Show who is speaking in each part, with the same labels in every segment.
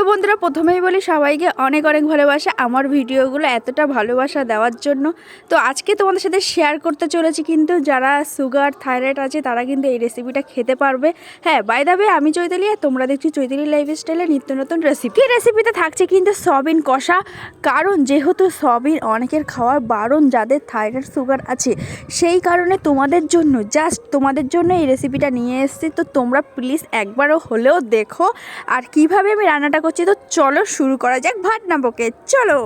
Speaker 1: তো বন্ধুরা, প্রথমেই বলি সবাইকে অনেক অনেক ভালোবাসা আমার ভিডিওগুলো এতটা ভালোবাসা দেওয়ার জন্য। তো আজকে তোমাদের সাথে শেয়ার করতে চলেছি কিন্তু যারা সুগার থাইরয়েড আছে, তারা কিন্তু এই রেসিপিটা খেতে পারবে। হ্যাঁ বাই দাবে আমি চৈতালি, আর তোমরা দেখছি চৈতালি লাইফ স্টাইলে নিত্য নতুন রেসিপি এই রেসিপিতে থাকছে কিন্তু সবিন কষা। কারণ যেহেতু সবিন অনেকের খাওয়ার বারণ যাদের থাইরয়েড সুগার আছে, সেই কারণে তোমাদের জন্য জাস্ট তোমাদের জন্য এই রেসিপিটা নিয়ে এসেছি। তো তোমরা প্লিজ একবারও হলেও দেখো। আর কীভাবে আমি রান্নাটা করছি তো চলো শুরু করা যাক ভাট বকে চলো।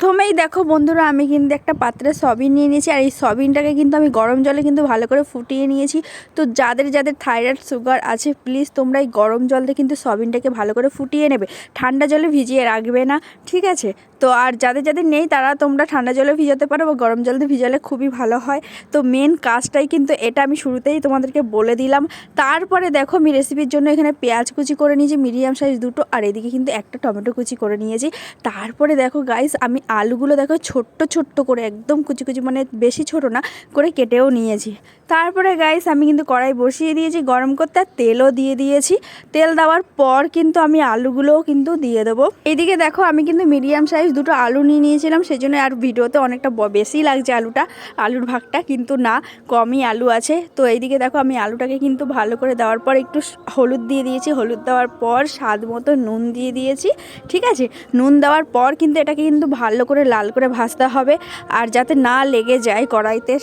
Speaker 1: প্রথমেই দেখো বন্ধুরা, আমি কিন্তু একটা পাত্রে সবিন নিয়ে নিয়েছি, আর এই সবিনটাকে কিন্তু আমি গরম জলে কিন্তু ভালো করে ফুটিয়ে নিয়েছি। তো যাদের যাদের থাইরয়েড সুগার আছে, প্লিজ তোমরা এই গরম জল কিন্তু সবিনটাকে ভালো করে ফুটিয়ে নেবে। ঠান্ডা জলে ভিজিয়ে রাখবে না, ঠিক আছে? তো আর যাদের যাদের নেই, তারা তোমরা ঠান্ডা জলে ভিজাতে পারো বা গরম জল দিয়ে ভিজালে খুবই ভালো হয়। তো মেন কাজটাই কিন্তু এটা আমি শুরুতেই তোমাদেরকে বলে দিলাম। তারপরে দেখো আমি রেসিপির জন্য এখানে পেঁয়াজ কুচি করে নিয়েছি মিডিয়াম সাইজ দুটো, আর এদিকে কিন্তু একটা টমেটো কুচি করে নিয়েছি। তারপরে দেখো গাইস আমি আলুগুলো দেখো ছোট্ট ছোট্ট করে, একদম কুচি কুচি মানে বেশি ছোট না, করে কেটেও নিয়েছি। তারপরে গাইস আমি কিন্তু কড়াই বসিয়ে দিয়েছি, গরম করতে আর তেলও দিয়ে দিয়েছি। তেল দেওয়ার পর কিন্তু আমি আলুগুলোও কিন্তু দিয়ে দেবো। এইদিকে দেখো, আমি কিন্তু মিডিয়াম সাইজ দুটো আলু নিয়ে নিয়েছিলাম সেই জন্য আর ভিডিওতে অনেকটা বেশি লাগছে আলুটা। আলুর ভাগটা কিন্তু না, কমই আলু আছে। তো এইদিকে দেখো, আমি আলুটাকে কিন্তু ভালো করে দেওয়ার পর একটু হলুদ দিয়ে দিয়েছি। হলুদ দেওয়ার পর স্বাদ মতো নুন দিয়ে দিয়েছি, ঠিক আছে? নুন দেওয়ার পর কিন্তু এটাকে কিন্তু ভালো করে লাল করে ভাজতে হবে আর যাতে না লেগে যায় কড়াইতে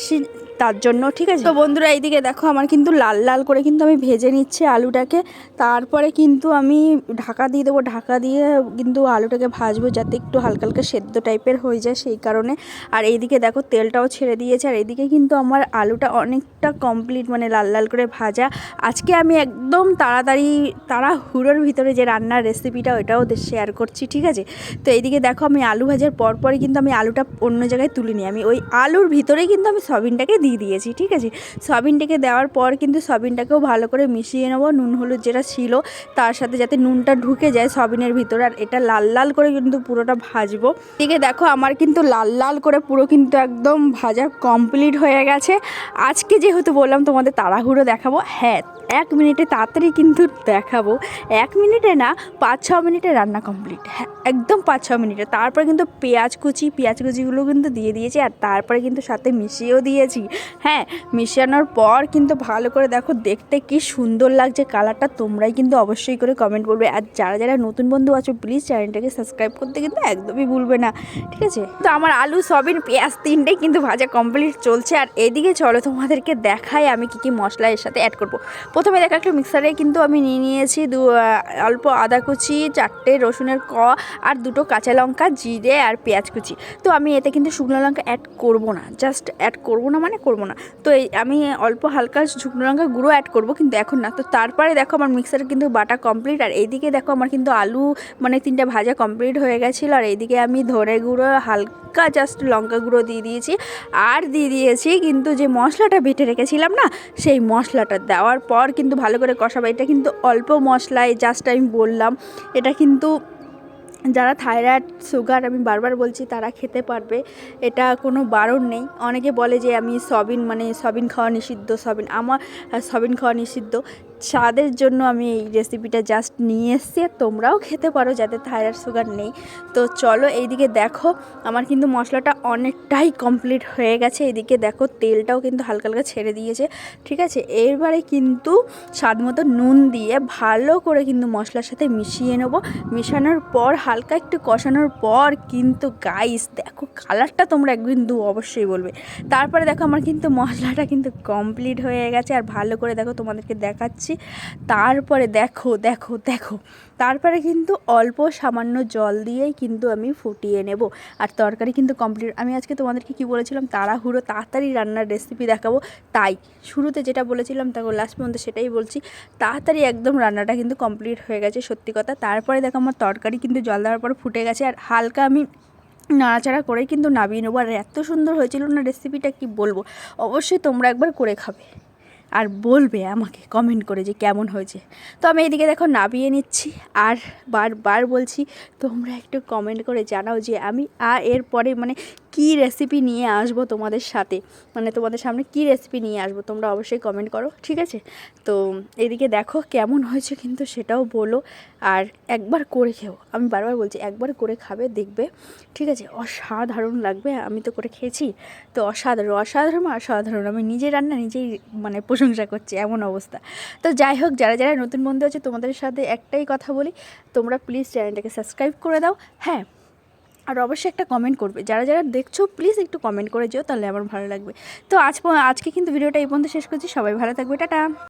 Speaker 1: তার জন্য, ঠিক আছে? তো বন্ধুরা, এইদিকে দেখো, আমার কিন্তু লাল লাল করে কিন্তু আমি ভেজে নিচ্ছি আলুটাকে। তারপরে কিন্তু আমি ঢাকা দিয়ে দেবো। ঢাকা দিয়ে কিন্তু আলুটাকে ভাজবো যাতে একটু হালকা হালকা সেদ্ধ টাইপের হয়ে যায় সেই কারণে। আর এইদিকে দেখো, তেলটাও ছেড়ে দিয়েছে। আর এইদিকে কিন্তু আমার আলুটা অনেকটা কমপ্লিট মানে লাল লাল করে ভাজা। আজকে আমি একদম তাড়াতাড়ি, তাড়াহুড়োর ভিতরে যে রান্নার রেসিপিটা ওটাও শেয়ার করছি, ঠিক আছে? তো এইদিকে দেখো, আমি আলু ভাজার পর পরই কিন্তু আমি আলুটা অন্য জায়গায় তুলে নিই আমি ওই আলুর ভিতরেই কিন্তু আমি সবিনটাকে দিয়ে দিয়েছি, ঠিক আছে? সবিনটাকে দেওয়ার পর কিন্তু সবিনটাকেও ভালো করে মিশিয়ে নেব, নুন, হলুদ যেটা ছিল তার সাথে যাতে নুনটা ঢুকে যায় সবিনের ভিতরে, আর এটা লাল লাল করে কিন্তু পুরোটা ভাজবো। এদিকে দেখো আমার কিন্তু লাল লাল করে পুরো কিন্তু একদম ভাজা কমপ্লিট হয়ে গেছে। আজকে যেহেতু বললাম তোমাদের তাড়াহুড়ো দেখাবো হ্যাঁ এক মিনিটে তাড়াতাড়ি কিন্তু দেখাবো। এক মিনিটে না, পাঁচ ছ মিনিটে রান্না কমপ্লিট হ্যাঁ একদম পাঁচ ছ মিনিটে। তারপরে কিন্তু পেঁয়াজ কুচি, পেঁয়াজ কুচিগুলো কিন্তু দিয়ে দিয়েছি, আর তারপরে কিন্তু সাথে মিশিয়েও দিয়েছি। হ্যাঁ মিশানোর পর কিন্তু ভালো করে দেখো দেখতে কি সুন্দর লাগছে কালারটা, তোমরাই কিন্তু অবশ্যই করে কমেন্ট করবে। আর যারা যারা নতুন বন্ধু আছো প্লিজ চ্যানেলটাকে সাবস্ক্রাইব করতে কিন্তু একদমই ভুলবে না, ঠিক আছে? তো আমার আলু সবিন পেঁয়াজ তিনটেই কিন্তু ভাজা কমপ্লিট চলছে। আর এদিকে চলো তোমাদেরকে দেখাই আমি কি কি মশলা এর সাথে অ্যাড করব। প্রথমে দেখা একটা মিক্সারে কিন্তু আমি নিয়ে নিয়েছি দু অল্প আদা কুচি, চারটে রসুনের ক, আর দুটো কাঁচা লঙ্কা, জিরে আর পেঁয়াজ কুচি। তো আমি এতে কিন্তু শুকনো লঙ্কা অ্যাড করব না জাস্ট অ্যাড করব না মানে করব না। তো এই আমি অল্প হালকা শুকনো লঙ্কা গুঁড়ো অ্যাড করব কিন্তু এখন না। তো তারপরে দেখো আমার মিক্সারে কিন্তু বাটা কমপ্লিট আর এইদিকে দেখো আমার কিন্তু আলু মানে তিনটা ভাজা কমপ্লিট হয়ে গেছিল আর এইদিকে আমি ধরে গুঁড়ো, হালকা জাস্ট লঙ্কা গুঁড়ো দিয়ে দিয়েছি। আর দিয়ে দিয়েছি কিন্তু যে মশলাটা বেটে রেখেছিলাম না, সেই মশলাটা দেওয়ার পর কিন্তু ভালো করে কষাবো। এটা কিন্তু অল্প মশলায় জাস্ট আমি বললাম। এটা কিন্তু যারা থাইরয়েড সুগার আমি বারবার বলছি তারা খেতে পারবে। এটা কোনো বারণ নেই। অনেকে বলে যে আমি সবিন মানে সবিন খাওয়া নিষিদ্ধ সবিন আমার আহ, সবিন খাওয়া নিষিদ্ধ। স্বাদের জন্য আমি এই রেসিপিটা জাস্ট নিয়ে এসেছি তোমরাও খেতে পারো যাতে থাইরয়েড সুগার নেই। তো চলো এইদিকে দেখো, আমার কিন্তু মশলাটা অনেকটাই কমপ্লিট হয়ে গেছে। এইদিকে দেখো তেলটাও কিন্তু হালকা হালকা ছেড়ে দিয়েছে, ঠিক আছে? এরবারে কিন্তু স্বাদ মতো নুন দিয়ে ভালো করে কিন্তু মশলার সাথে মিশিয়ে নেব। মেশানোর পর, হালকা একটু কষানোর পর কিন্তু গাইস দেখো কালারটা তোমরা কিন্তু অবশ্যই বলবে। তারপরে দেখো আমার কিন্তু মশলাটা কিন্তু কমপ্লিট হয়ে গেছে। আর ভালো করে দেখো তোমাদেরকে দেখাচ্ছি। তারপরে দেখো দেখো দেখো। তারপরে কিন্তু অল্প সামান্য জল দিয়েই কিন্তু আমি ফুটিয়ে নেব। আর তরকারি কিন্তু কমপ্লিট আমি আজকে তোমাদেরকে কি বলেছিলাম? তাড়াহুড়ো, তাড়াতাড়ি রান্নার রেসিপি দেখাবো। তাই। শুরুতে যেটা বলেছিলাম তারপর লাস্ট পর্যন্ত সেটাই বলছি। তাড়াতাড়ি একদম রান্নাটা কিন্তু কমপ্লিট হয়ে গেছে, সত্যি কথা। তারপরে দেখো, আমার তরকারি কিন্তু জল দেওয়ার পর ফুটে গেছে। আর হালকা আমি নাড়াচাড়া করে কিন্তু নামিয়ে নেব। আর এত সুন্দর হয়েছিল না রেসিপিটা কি বলব? অবশ্যই তোমরা একবার করে খাবে। আর বলবে আমাকে কমেন্ট করে যে কেমন হয়েছে। তো আমি এদিকে দেখো নাবিয়ে নিচ্ছি আর বারবার বলছি, তোমরা একটু কমেন্ট করে জানাও যে আমি, আর পরে মানে কী রেসিপি নিয়ে আসব তোমাদের সাথে? মানে তোমাদের সামনে কী রেসিপি নিয়ে আসব? তোমরা অবশ্যই কমেন্ট করো, ঠিক আছে? তো এদিকে দেখো কেমন হয়েছে কিন্তু সেটাও বলো, আর একবার করে খেও। আমি বারবার বলছি, একবার করে খাবে, দেখবে, ঠিক আছে? অসাধারণ লাগবে, আমি তো করে খেয়েছি। তো অসাধারণ অসাধারণ অসাধারণ আমি নিজে রান্না নিজেই মানে প্রশংসা করছি, এমন অবস্থা। তো যাই হোক, যারা যারা নতুন বন্ধু আছে তোমাদের সাথে একটাই কথা বলি, তোমরা প্লিজ চ্যানেলটাকে সাবস্ক্রাইব করে দাও। হ্যাঁ আর অবশ্যই একটা কমেন্ট করবে। যারা যারা দেখছ প্লিজ একটু কমেন্ট করে যেও, তাহলে আমার ভালো লাগবে। তো আজ আজকে কিন্তু ভিডিওটা এই পর্যন্ত শেষ করছি। সবাই ভালো থাকবে। টাটা!